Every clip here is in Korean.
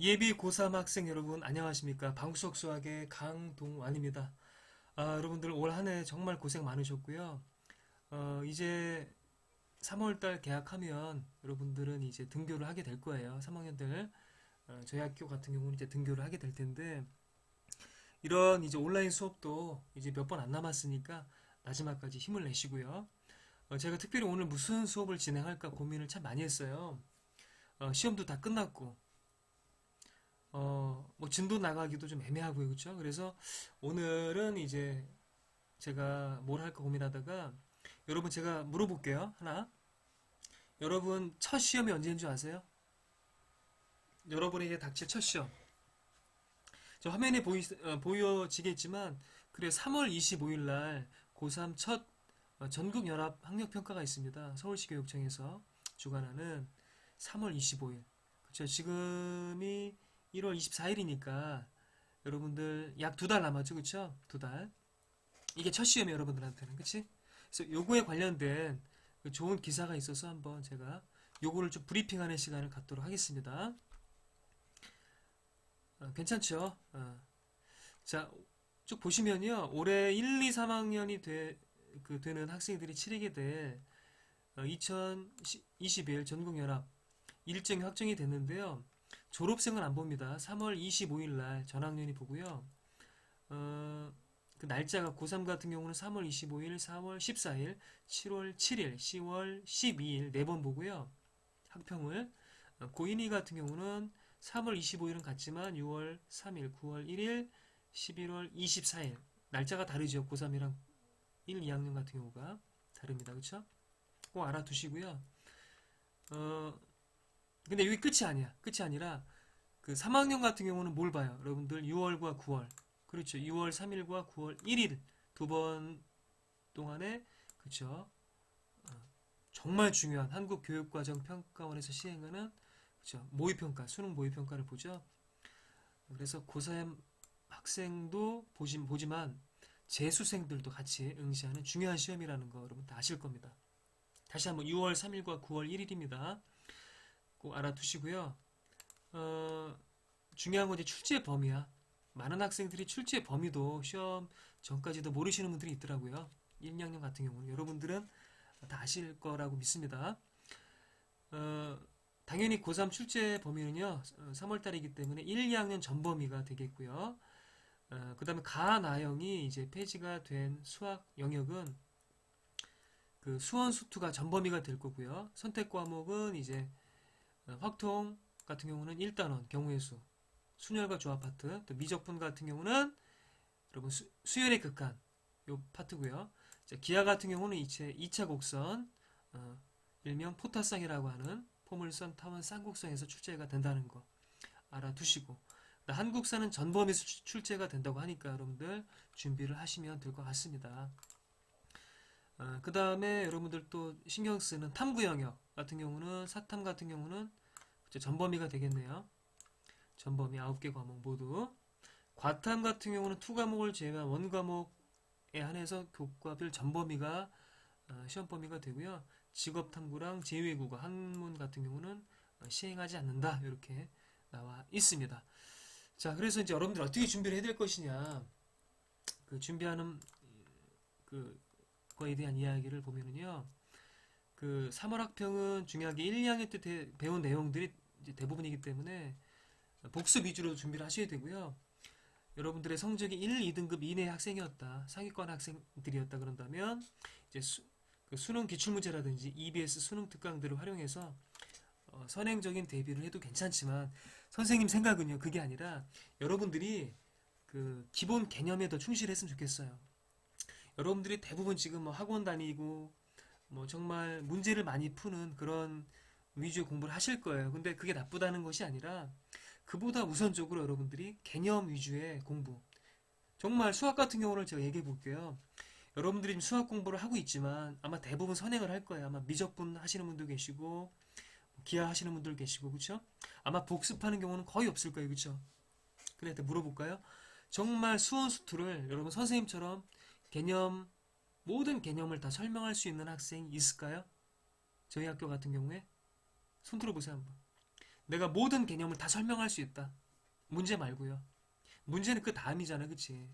예비 고3 학생 여러분 안녕하십니까 방구석 수학의 강동완입니다. 아, 여러분들 올 한 해 정말 고생 많으셨고요. 어, 이제 3월달 개학하면 여러분들은 이제 등교를 하게 될 거예요. 3학년들 어, 저희 학교 같은 경우는 이제 등교를 하게 될 텐데 이런 이제 온라인 수업도 이제 몇 번 안 남았으니까 마지막까지 힘을 내시고요. 어, 제가 특별히 오늘 무슨 수업을 진행할까 고민을 참 많이 했어요. 어, 시험도 다 끝났고 어, 뭐 진도 나가기도 좀 애매하고요, 그렇죠? 그래서 오늘은 이제 제가 뭘 할까 고민하다가 여러분 제가 물어볼게요, 하나. 여러분 첫 시험이 언제인 줄 아세요? 여러분에게 닥칠 첫 시험. 저 화면에 보이, 어, 보여지겠지만 그래 3월 25일 날 고3 첫 어, 전국 연합 학력 평가가 있습니다. 서울시 교육청에서 주관하는 3월 25일. 그렇죠. 지금이 1월 24일이니까 여러분들 약 두 달 남았죠, 그쵸? 두 달. 이게 첫 시험이 여러분들한테는, 그치? 그래서 요거에 관련된 그 좋은 기사가 있어서 한번 제가 요거를 좀 브리핑하는 시간을 갖도록 하겠습니다. 어, 괜찮죠? 어. 자, 쭉 보시면요. 올해 1, 2, 3학년이 돼, 그 되는 학생들이 치르게 될2021 전국연합 일정이 확정이 됐는데요. 졸업생은 안 봅니다. 3월 25일 날 전학년이 보고요. 어, 그 날짜가 고3 같은 경우는 3월 25일, 4월 14일, 7월 7일, 10월 12일 네 번 보고요. 학평을 어, 고1이 같은 경우는 3월 25일은 같지만 6월 3일, 9월 1일, 11월 24일 날짜가 다르죠. 고3이랑 1, 2학년 같은 경우가 다릅니다. 그렇죠? 꼭 알아두시고요. 어, 근데 여기 끝이 아니야. 끝이 아니라 그 3학년 같은 경우는 뭘 봐요? 여러분들 6월과 9월. 그렇죠. 6월 3일과 9월 1일 두 번 동안에 그렇죠. 어, 정말 중요한 한국 교육과정 평가원에서 시행하는 그렇죠. 모의 평가, 수능 모의 평가를 보죠. 그래서 고3 학생도 보지, 보지만 재수생들도 같이 응시하는 중요한 시험이라는 거 여러분 다 아실 겁니다. 다시 한번 6월 3일과 9월 1일입니다. 꼭 알아두시고요. 어, 중요한 건 이제 출제 범위야. 많은 학생들이 출제 범위도 시험 전까지도 모르시는 분들이 있더라고요. 1, 2학년 같은 경우는 여러분들은 다 아실 거라고 믿습니다. 어, 당연히 고3 출제 범위는요, 3월 달이기 때문에 1, 2학년 전 범위가 되겠고요. 어, 그 다음에 가나영이 이제 폐지가 된 수학 영역은 그 수원 수투가 전 범위가 될 거고요. 선택 과목은 이제 어, 확통 같은 경우는 1단원 경우의 수, 순열과 조합 파트, 또 미적분 같은 경우는 여러분 수, 수열의 극한 요 파트고요. 자, 기하 같은 경우는 이체 2차 곡선, 어, 일명 포타쌍이라고 하는 포물선 타원 쌍곡선에서 출제가 된다는 거 알아두시고 한국사는 전범위에서 출- 출제가 된다고 하니까 여러분들 준비를 하시면 될 것 같습니다. 그 다음에 여러분들 또 신경 쓰는 탐구 영역 같은 경우는 사탐 같은 경우는 전범위가 되겠네요. 전범위 9개 과목 모두. 과탐 같은 경우는 투 과목을 제외한 원 과목에 한해서 교과별 전범위가 어, 시험 범위가 되고요. 직업 탐구랑 제2외국어 한문 같은 경우는 어, 시행하지 않는다. 이렇게 나와 있습니다. 자, 그래서 이제 여러분들 어떻게 준비를 해야 될 것이냐. 그 준비하는 그 거에 대한 이야기를 보면은요. 그 3월 학평은 중요하게 1, 2학년 때 대- 배운 내용들이 대부분이기 때문에 복습 위주로 준비를 하셔야 되고요. 여러분들의 성적이 1, 2등급 이내 학생이었다. 상위권 학생들이었다 그런다면 이제 수, 그 수능 기출문제라든지 EBS 수능 특강들을 활용해서 어, 선행적인 대비를 해도 괜찮지만 선생님 생각은요 그게 아니라 여러분들이 그 기본 개념에 더 충실했으면 좋겠어요. 여러분들이 대부분 지금 뭐 학원 다니고 뭐 정말 문제를 많이 푸는 그런 위주의 공부를 하실 거예요. 근데 그게 나쁘다는 것이 아니라 그보다 우선적으로 여러분들이 개념 위주의 공부. 정말 수학 같은 경우를 제가 얘기해 볼게요. 여러분들이 지금 수학 공부를 하고 있지만 아마 대부분 선행을 할 거예요. 아마 미적분 하시는 분도 계시고 기하 하시는 분들 계시고 그렇죠? 아마 복습하는 경우는 거의 없을 거예요. 그렇죠? 그래 물어볼까요? 정말 수원 수투를 여러분 선생님처럼 개념 모든 개념을 다 설명할 수 있는 학생이 있을까요? 저희 학교 같은 경우에 손 들어보세요 한번. 내가 모든 개념을 다 설명할 수 있다. 문제 말고요. 문제는 그 다음이잖아, 그치?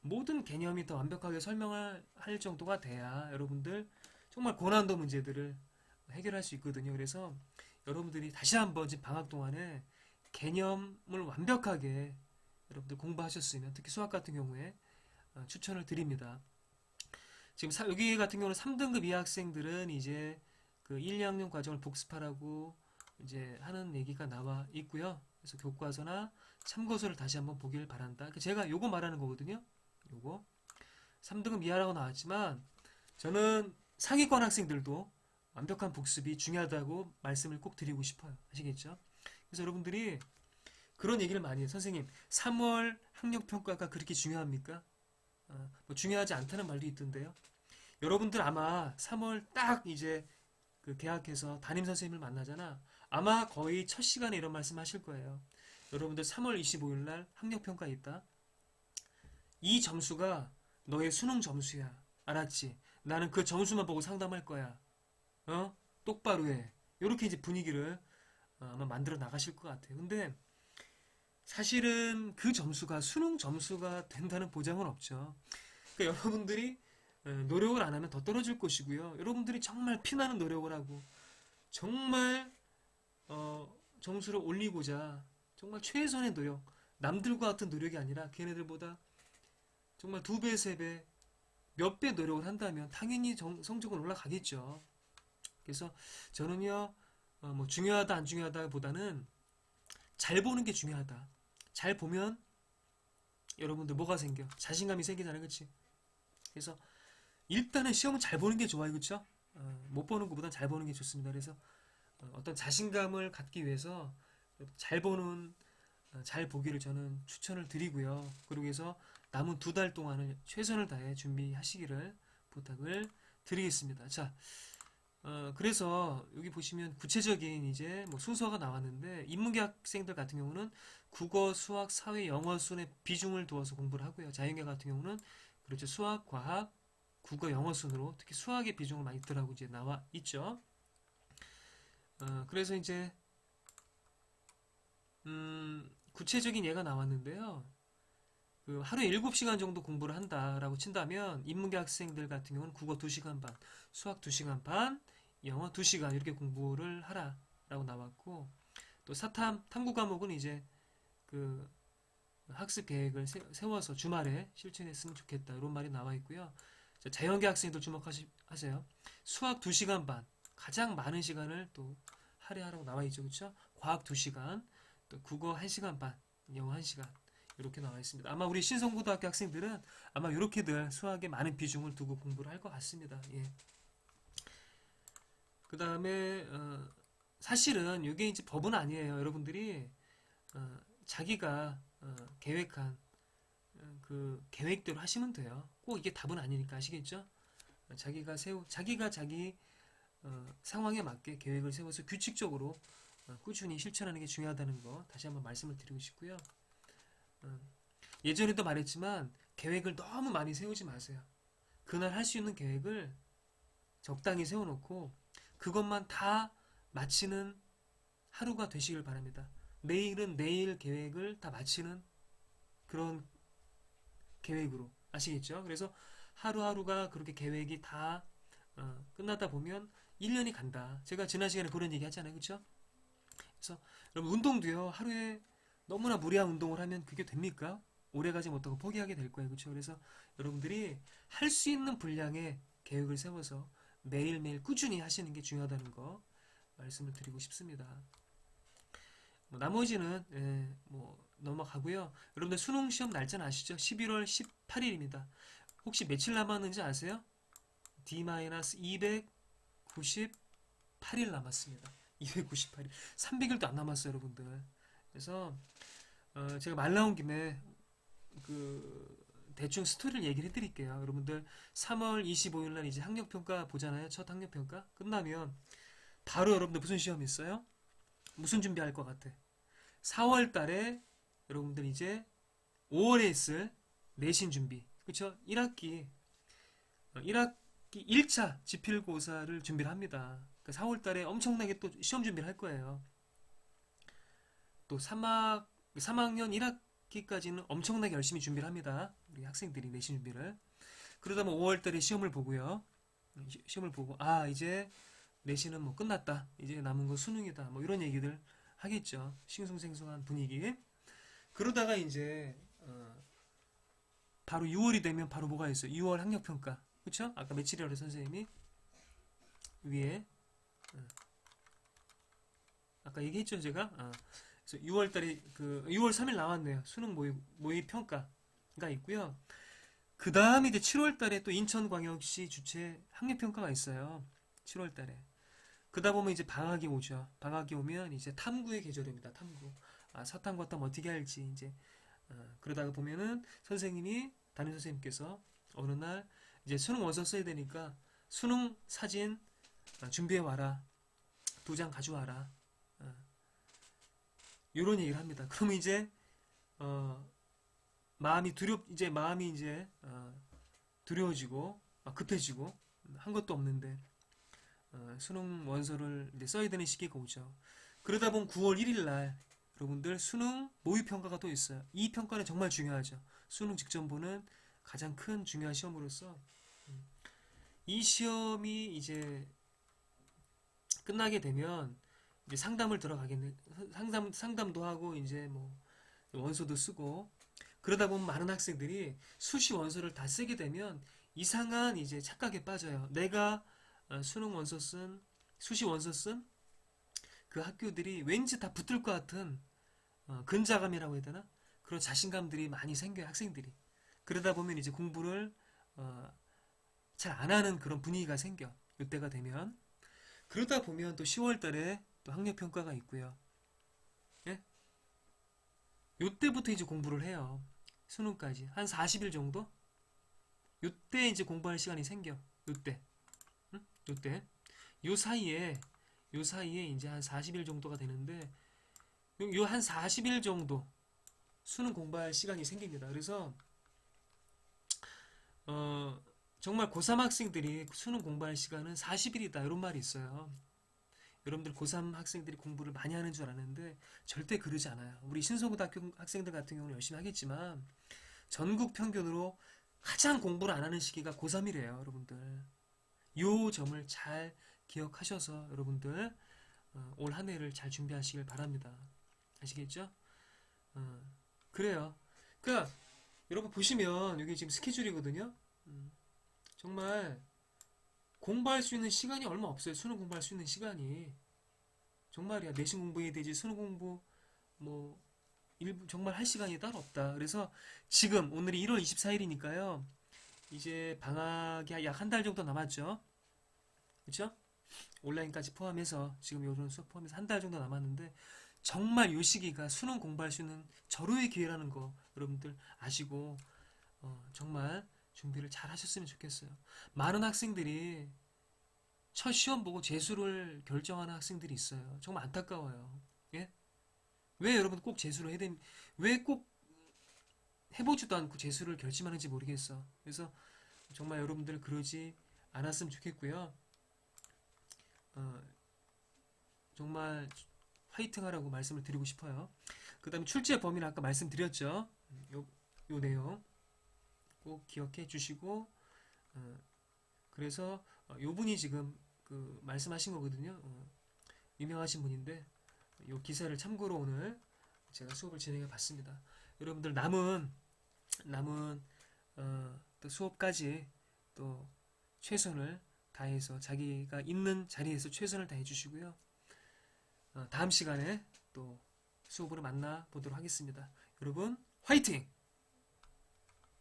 모든 개념이 더 완벽하게 설명할 할 정도가 돼야 여러분들 정말 고난도 문제들을 해결할 수 있거든요. 그래서 여러분들이 다시 한번 지금 방학 동안에 개념을 완벽하게 여러분들 공부하셨으면 특히 수학 같은 경우에 어, 추천을 드립니다. 지금 사- 여기 같은 경우는 3등급 이하 학생들은 이제 그 1, 2학년 과정을 복습하라고 이제 하는 얘기가 나와 있고요. 그래서 교과서나 참고서를 다시 한번 보길 바란다. 그 제가 요거 말하는 거거든요. 요거 3등급 이하라고 나왔지만 저는 상위권 학생들도 완벽한 복습이 중요하다고 말씀을 꼭 드리고 싶어요. 아시겠죠? 그래서 여러분들이 그런 얘기를 많이 해요. 선생님, 3월 학력평가가 그렇게 중요합니까? 어, 뭐 중요하지 않다는 말도 있던데요. 여러분들 아마 3월 딱 이제 그 개학해서 담임 선생님을 만나잖아. 아마 거의 첫 시간에 이런 말씀 하실 거예요. 여러분들 3월 25일 날 학력 평가 있다. 이 점수가 너의 수능 점수야. 알았지? 나는 그 점수만 보고 상담할 거야. 어? 똑바로 해. 이렇게 이제 분위기를 어, 아마 만들어 나가실 것 같아요. 근데 사실은 그 점수가 수능 점수가 된다는 보장은 없죠. 그러니까 여러분들이 어, 노력을 안 하면 더 떨어질 것이고요. 여러분들이 정말 피나는 노력을 하고 정말 어, 점수를 올리고자 정말 최선의 노력, 남들과 같은 노력이 아니라 걔네들보다 정말 두 배, 세 배, 몇 배 노력을 한다면 당연히 정- 성적은 올라가겠죠. 그래서 저는요, 어, 뭐 중요하다 안 중요하다보다는 잘 보는 게 중요하다. 잘 보면 여러분들 뭐가 생겨? 자신감이 생기잖아요, 그렇지? 그래서 일단은 시험은 잘 보는 게 좋아요, 그렇죠? 어, 못 보는 것보다 잘 보는 게 좋습니다. 그래서 어, 어떤 자신감을 갖기 위해서 잘 보는 어, 잘 보기를 저는 추천을 드리고요. 그러기 위해서 남은 두 달 동안은 최선을 다해 준비하시기를 부탁을 드리겠습니다. 자, 어, 그래서 여기 보시면 구체적인 이제 뭐 순서가 나왔는데 인문계 학생들 같은 경우는 국어, 수학, 사회, 영어 순에 비중을 두어서 공부를 하고요. 자연계 같은 경우는 그렇죠. 수학, 과학, 국어, 영어 순으로 특히 수학의 비중을 많이 두라고 이제 나와 있죠. 어, 그래서 이제 음, 구체적인 예가 나왔는데요. 그 하루에 7시간 정도 공부를 한다라고 친다면 인문계 학생들 같은 경우는 국어 2시간 반, 수학 2시간 반, 영어 2시간 이렇게 공부를 하라라고 나왔고 또 사탐 탐구 과목은 이제 그 학습 계획을 세, 세워서 주말에 실천했으면 좋겠다 이런 말이 나와 있고요. 자, 자연계 학생들 주목하세요. 수학 2시간 반 가장 많은 시간을 또 할애하라고 나와 있죠. 그렇죠? 과학 2시간, 또 국어 1시간 반, 영어 1시간 이렇게 나와 있습니다. 아마 우리 신성고등학교 학생들은 아마 이렇게들 수학에 많은 비중을 두고 공부를 할 것 같습니다. 예. 그 다음에 어, 사실은 이게 이제 법은 아니에요. 여러분들이 어, 자기가 어, 계획한 어, 그 계획대로 하시면 돼요. 꼭 이게 답은 아니니까 아시겠죠? 어, 자기가 세우 자기가 자기 어, 상황에 맞게 계획을 세워서 규칙적으로 어, 꾸준히 실천하는 게 중요하다는 거 다시 한번 말씀을 드리고 싶고요. 어, 예전에도 말했지만 계획을 너무 많이 세우지 마세요. 그날 할 수 있는 계획을 적당히 세워놓고 그것만 다 마치는 하루가 되시길 바랍니다. 내일은 내일 계획을 다 마치는 그런 계획으로 아시겠죠? 그래서 하루하루가 그렇게 계획이 다 어, 끝나다 보면 1년이 간다. 제가 지난 시간에 그런 얘기 했잖아요. 그렇죠? 그래서 여러분 운동도요. 하루에 너무나 무리한 운동을 하면 그게 됩니까? 오래가지 못하고 포기하게 될 거예요. 그렇죠? 그래서 여러분들이 할 수 있는 분량의 계획을 세워서 매일매일 꾸준히 하시는 게 중요하다는 거 말씀을 드리고 싶습니다. 뭐 나머지는 예, 뭐 넘어가고요. 여러분들 수능 시험 날짜는 아시죠? 11월 18일입니다. 혹시 며칠 남았는지 아세요? D-298일 남았습니다. 298일. 300일도 안 남았어요, 여러분들. 그래서 어, 제가 말 나온 김에 그 대충 스토리를 얘기를 해드릴게요. 여러분들 3월 25일 날 이제 학력평가 보잖아요. 첫 학력평가 끝나면 바로 여러분들 무슨 시험 있어요? 무슨 준비할 것 같아? 4월 달에 여러분들 이제 5월에 있을 내신 준비. 그쵸? 1학기, 1학기 1차 지필고사를 준비를 합니다. 그 4월 달에 엄청나게 또 시험 준비를 할 거예요. 또 3학 3학년 1학기까지는 엄청나게 열심히 준비를 합니다. 우리 학생들이 내신 준비를. 그러다 보면 5월달에 시험을 보고요. 시- 시험을 보고 아 이제 내신은 뭐 끝났다. 이제 남은 거 수능이다. 뭐 이런 얘기들 하겠죠. 싱숭생숭한 분위기. 그러다가 이제 어, 바로 6월이 되면 바로 뭐가 있어요? 6월 학력평가. 그쵸? 아까 며칠이라고 선생님이 위에 어. 아까 얘기했죠 제가 어. 그래서 6월달에 그 6월 3일 나왔네요. 수능 모의 모의 평가가 있고요. 그 다음에 이제 7월달에 또 인천광역시 주최 학력 평가가 있어요. 7월달에. 그러다 보면 이제 방학이 오죠. 방학이 오면 이제 탐구의 계절입니다. 탐구. 아 사탐 과 탐 어떻게 할지 이제 어, 그러다가 보면은 선생님이 담임 선생님께서 어느 날 이제 수능 원서 써야 되니까 수능 사진 어, 준비해 와라. 두 장 가져와라. 어, 요런 얘기를 합니다. 그러면 이제 어, 마음이 두렵 이제 마음이 이제 어, 두려워지고 아, 급해지고 한 것도 없는데 어, 수능 원서를 이제 써야 되는 시기가 오죠. 그러다 보면 9월 1일 날 여러분들 수능 모의 평가가 또 있어요. 이 평가는 정말 중요하죠. 수능 직전 보는 가장 큰 중요한 시험으로서 음, 이 시험이 이제 끝나게 되면 이제 상담을 들어가겠네. 상담 상담도 하고 이제 뭐 원서도 쓰고 그러다 보면 많은 학생들이 수시 원서를 다 쓰게 되면 이상한 이제 착각에 빠져요. 내가 어, 수능 원서 쓴 수시 원서 쓴 그 학교들이 왠지 다 붙을 것 같은 어, 근자감이라고 해야 되나? 그런 자신감들이 많이 생겨요, 학생들이. 그러다 보면 이제 공부를 어, 잘 안 하는 그런 분위기가 생겨. 이때가 되면. 그러다 보면 또 10월 달에 또 학력 평가가 있고요. 예? 요때부터 이제 공부를 해요. 수능까지. 한 40일 정도? 요때 이제 공부할 시간이 생겨. 요때. 응? 요때. 요 사이에 요 사이에 이제 한 40일 정도가 되는데 요 한 40일 정도 수능 공부할 시간이 생깁니다. 그래서 어 정말 고3 학생들이 수능 공부할 시간은 40일이다 이런 말이 있어요. 여러분들 고3 학생들이 공부를 많이 하는 줄 아는데 절대 그러지 않아요. 우리 신소고등학교 학생들 같은 경우는 열심히 하겠지만 전국 평균으로 가장 공부를 안 하는 시기가 고3이래요, 여러분들. 요 점을 잘 기억하셔서 여러분들 어, 올한 해를 잘 준비하시길 바랍니다. 아시겠죠? 어, 그래요. 그러니까 여러분 보시면 여기 지금 스케줄이거든요. 음, 정말 공부할 수 있는 시간이 얼마 없어요. 수능 공부할 수 있는 시간이 정말이야. 내신 공부해야 되지 수능 공부 뭐 일부 정말 할 시간이 따로 없다. 그래서 지금 오늘이 1월 24일이니까요. 이제 방학이 약 한 달 정도 남았죠. 그렇죠? 온라인까지 포함해서 지금 요런 수업 포함해서 한 달 정도 남았는데 정말 요 시기가 수능 공부할 수 있는 절호의 기회라는 거 여러분들 아시고 어, 정말 준비를 잘 하셨으면 좋겠어요. 많은 학생들이 첫 시험 보고 재수를 결정하는 학생들이 있어요. 정말 안타까워요. 예? 왜 여러분 꼭 재수를 해야 된, 왜꼭 해보지도 않고 재수를 결심하는지 모르겠어. 그래서 정말 여러분들 그러지 않았으면 좋겠고요. 어, 정말 화이팅 하라고 말씀을 드리고 싶어요. 그 다음에 출제 범위는 아까 말씀드렸죠. 음, 요, 요 내용 꼭 기억해 주시고, 어, 그래서 어, 요 분이 지금 그 말씀하신 거거든요. 어, 유명하신 분인데, 요 기사를 참고로 오늘 제가 수업을 진행해 봤습니다. 여러분들 남은, 남은, 어, 또 수업까지 또 최선을 다해서 자기가 있는 자리에서 최선을 다해 주시고요. 어, 다음 시간에 또 수업으로 만나 보도록 하겠습니다. 여러분, 화이팅!